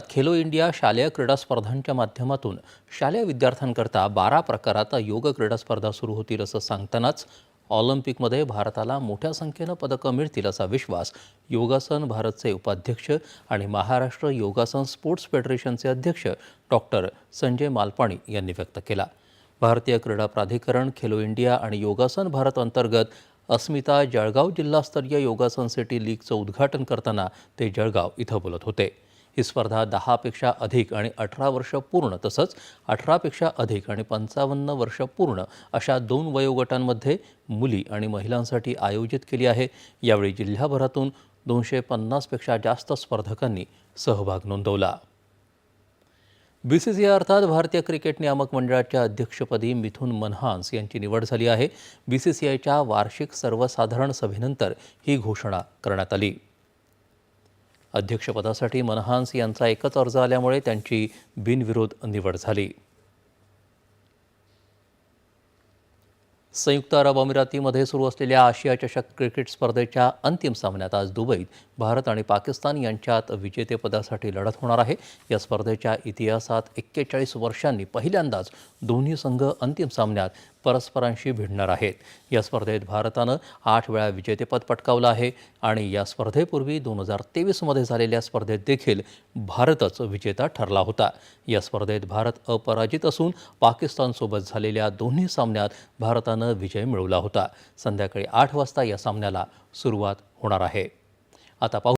Khelo India शालेय क्रीडा स्पर्धांच्या माध्यमातून शालेय विद्यार्थ्यांकरता बारा प्रकारात योग क्रीडा स्पर्धा सुरू होतील असं सांगतानाच ऑलिम्पिकमध्ये भारताला मोठ्या संख्येनं पदकं मिळतील असा विश्वास योगासन भारतचे उपाध्यक्ष आणि महाराष्ट्र योगासन स्पोर्ट्स फेडरेशनचे अध्यक्ष डॉक्टर संजय मालपाणी यांनी व्यक्त केला. भारतीय क्रीडा प्राधिकरण खेलो इंडिया आणि योगासन भारत अंतर्गत अस्मिता जळगाव जिल्हास्तरीय योगासन सिटी लीगचं उद्घाटन करताना ते जळगाव इथं बोलत होते. ही स्पर्धा दहापेक्षा अधिक आणि अठरा वर्ष पूर्ण तसंच अठरापेक्षा अधिक आणि पंचावन्न वर्ष पूर्ण अशा दोन वयोगटांमध्ये मुली आणि महिलांसाठी आयोजित केली आहे. यावेळी जिल्ह्याभरातून दोनशे पन्नासपेक्षा जास्त स्पर्धकांनी सहभाग नोंदवला. बी सी सी आय अर्थात भारतीय क्रिकेट नियामक मंडळाच्या अध्यक्षपदी मिथुन मनहान्स यांची निवड झाली आहे. बी सी सी आयच्या वार्षिक सर्वसाधारण सभेनंतर ही घोषणा करण्यात आली. अध्यक्षपदासाठी मनहान्स यांचा एकच अर्ज आल्यामुळे त्यांची बिनविरोध निवड झाली. संयुक्त अरब अमिरातीमध्ये सुरू असलेल्या आशिया चषक क्रिकेट स्पर्धेच्या अंतिम सामन्यात आज दुबईत भारत आणि पाकिस्तान यांच्यात विजेतेपदासाठी लढत होणार आहे. या स्पर्धेच्या इतिहासात एक्केचाळीस वर्षांनी पहिल्यांदाच दोन्ही संघ अंतिम सामन्यात परस्परांशी भिडणार आहेत. या स्पर्धेत भारतानं आठ वेळा विजेतेपद पटकावलं आहे आणि या स्पर्धेपूर्वी दोन हजार तेवीसमध्ये झालेल्या स्पर्धेत देखील भारतच विजेता ठरला होता. या स्पर्धेत भारत अपराजित असून पाकिस्तानसोबत झालेल्या दोन्ही सामन्यात भारतानं विजय मिळवला होता. संध्याकाळी आठ वाजता या सामन्याला सुरुवात होणार आहे. आता पाहू